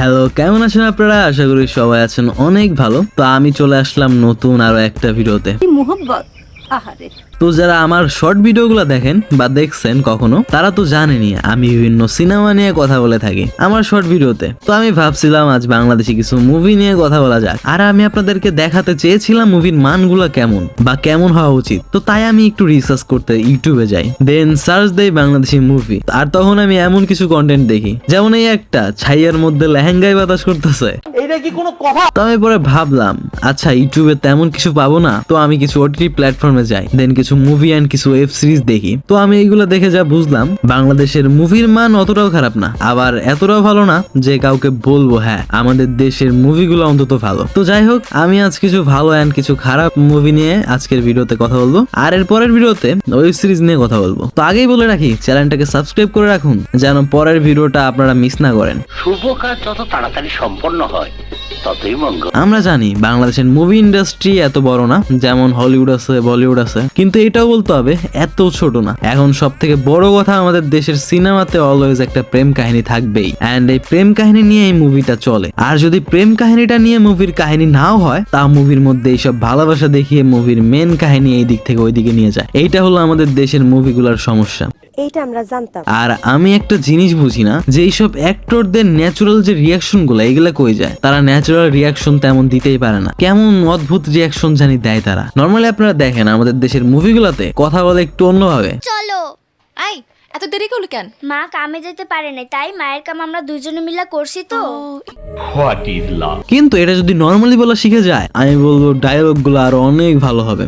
Hello কেমন আছেন আপনারা? আশা করি সবাই আছেন অনেক ভালো। তো আমি চলে আসলাম নতুন আরও একটা ভিডিওতে। তো যারা আমার শর্ট ভিডিওগুলো দেখেন বা দেখছেন কখনো তারা তো জানেনি আমি বিভিন্ন সিনেমা নিয়ে কথা বলে থাকি আমার শর্ট ভিডিওতে তো আমি ভাবছিলাম আজ বাংলাদেশি কিছু মুভি নিয়ে কথা বলা যাক। আর আমি আপনাদেরকে দেখাতে চেয়েছিলাম মুভির মানগুলো কেমন বা কেমন হওয়া উচিত। তো তাই আমি একটু রিসার্চ করতে ইউটিউবে যাই। দেন সার্চ দেই বাংলাদেশি মুভি আর তখন আমি এমন কিছু কন্টেন্ট দেখি যেমন এই একটা ছাইয়ের মধ্যে লেহেঙ্গাই বাতাস করতেছে। এটা তো আমি পরে ভাবলাম আচ্ছা ইউটিউবে তেমন কিছু পাবো না তো আমি কিছু ওটিটি প্ল্যাটফর্মে যাই। দেন কিছু মুভি অ্যান্ড কিছু ওয়েব সিরিজ দেখি। তো আমি এইগুলো দেখে যা বুঝলাম, বাংলাদেশের মুভির মান অতটাও খারাপ না। আবার এতটাও ভালো না যে কাউকে বলব হ্যাঁ আমাদের দেশের মুভিগুলো অন্তত ভালো। তো যাই হোক, আমি আজ কিছু ভালো অ্যান্ড কিছু খারাপ মুভি নিয়ে আজকের ভিডিওতে কথা বলব। আর এর পরের ভিডিওতে ওয়েব সিরিজ নিয়ে কথা বলব। তো আগেই বলে রাখি, চ্যানেলটাকে সাবস্ক্রাইব করে রাখুন, যেন পরের ভিডিওটা আপনারা মিস না করেন। শুভ কাজ যত তাড়াতাড়ি সম্পন্ন হয় আমরা জানি বাংলাদেশের মুভি ইন্ডাস্ট্রি এত বড় না, যেমন হলিউড আছে বলিউড আছে, কিন্তু এটাও বলতে হবে, এত ছোট না। এখন সব থেকে বড় কথা আমাদের দেশের সিনেমাতে অলওয়েজ একটা প্রেম কাহিনী থাকবেই। অ্যান্ড এই প্রেম কাহিনী নিয়ে এই মুভিটা চলে। আর যদি প্রেম কাহিনীটা নিয়ে মুভির কাহিনী নাও হয়, তা মুভির মধ্যে এইসব ভালোবাসা দেখিয়ে মুভির মেন কাহিনী এই দিক থেকে ওই দিকে নিয়ে যায়। এইটা হলো আমাদের দেশের মুভিগুলোর সমস্যা। এইটা আমরা জানতাম। আর আমি একটা জিনিস বুঝি না যে এইসব অ্যাক্টরদের ন্যাচুরাল যে রিয়াকশনগুলো এগুলা কই যায়? তারা ন্যাচুরাল রিয়াকশন তেমন দিতেই পারে না। কেমন অদ্ভুত রিয়াকশন জানি দেয় তারা। নর্মালি আপনারা দেখেন আমাদের দেশের মুভিগুলোতে কথা বলে একটু অন্যভাবে। চলো আই এত দেরি করলি কেন? মা কামে যেতে পারে নাই তাই মায়ের কাম আমরা দুজনে মিলে করছি তো। What is love. কিন্তু এটা যদি নর্মালি বলা শিখে যায় আমি বলব ডায়লগগুলো আরও অনেক ভালো হবে।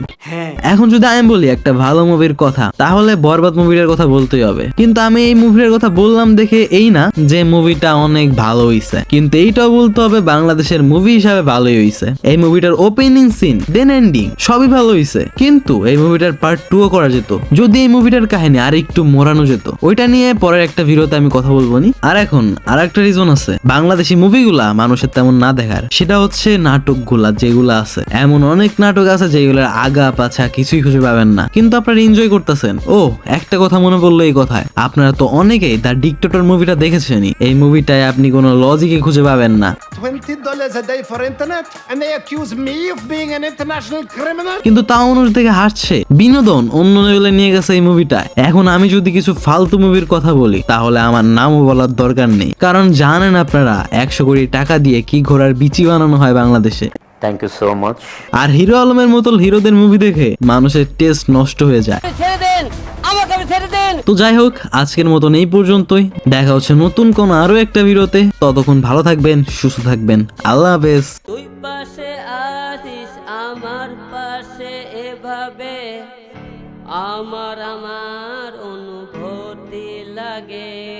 এখন যদি আমি বলি একটা ভালো মুভির কথা তাহলে বরবাদ মুভিটার কথা বলতেই হবে। কিন্তু আমি এই মুভিটার কথা বললাম দেখে এই না যে মুভিটা অনেক ভালো হইছে। কিন্তু এইটাও বলতে হবে বাংলাদেশের মুভি হিসাবে ভালোই হইছে। এই মুভিটার ওপেনিং সিন দেন এন্ডিং সবই ভালো হইছে। কিন্তু এই মুভিটার পার্ট টু করা যেত। যদি এই মুভিটার কাহিনী আর একটু মোড়ানো যেত ওইটা নিয়ে পরের একটা ভিডিওতে আমি কথা বলব নি। আর এখন আর একটা রিজন আছে। বাংলাদেশি মুভিগুলা মানুষের তেমন না দেখার। সেটা হচ্ছে নাটকগুলা যেগুলা আছে। এমন অনেক নাটক আছে যেগুলোর আগা পাছা কিছুই খুঁজে পাবেন না। কিন্তু আপনারা এনজয় করতেছেন। ও একটা কথা মনে পড়ল এই কথায়। আপনারা তো অনেকেই দ্য ডিক্টেটর মুভিটা দেখেছেনই। এই মুভিটায় আপনি কোনো লজিকে খুঁজে পাবেন না। $20 dollars a day for internet and they accuse me of being an international criminal? কিন্তু তাও মানুষ দেখে হাসছে। বিনোদন অন্য লেভেলে নিয়ে গেছে এই মুভিটা এখন আমি যদি কিছু ফালতু মুভির কথা বলি তাহলে আমার নামও বলার দরকার নেই। কারণ জানেন আপনারা একশো কোটি টাকা দিয়ে কি ঘোড়ার বিচি বানানো হয় বাংলাদেশে? থ্যাংক ইউ সো মাচ আর হিরো আলমের মতো হিরোদের মুভি দেখে মানুষের টেস্ট নষ্ট হয়ে যায়। তো যাই হোক আজকের মতন এই পর্যন্তই। দেখা হচ্ছে নতুন কোন আরও একটা ভিডিওতে। ততক্ষণ ভালো থাকবেন সুস্থ থাকবেন। আল্লাহ হাফেজ। তুই পাশে আসিস আমার পাশে এভাবে। আমার আমার। again.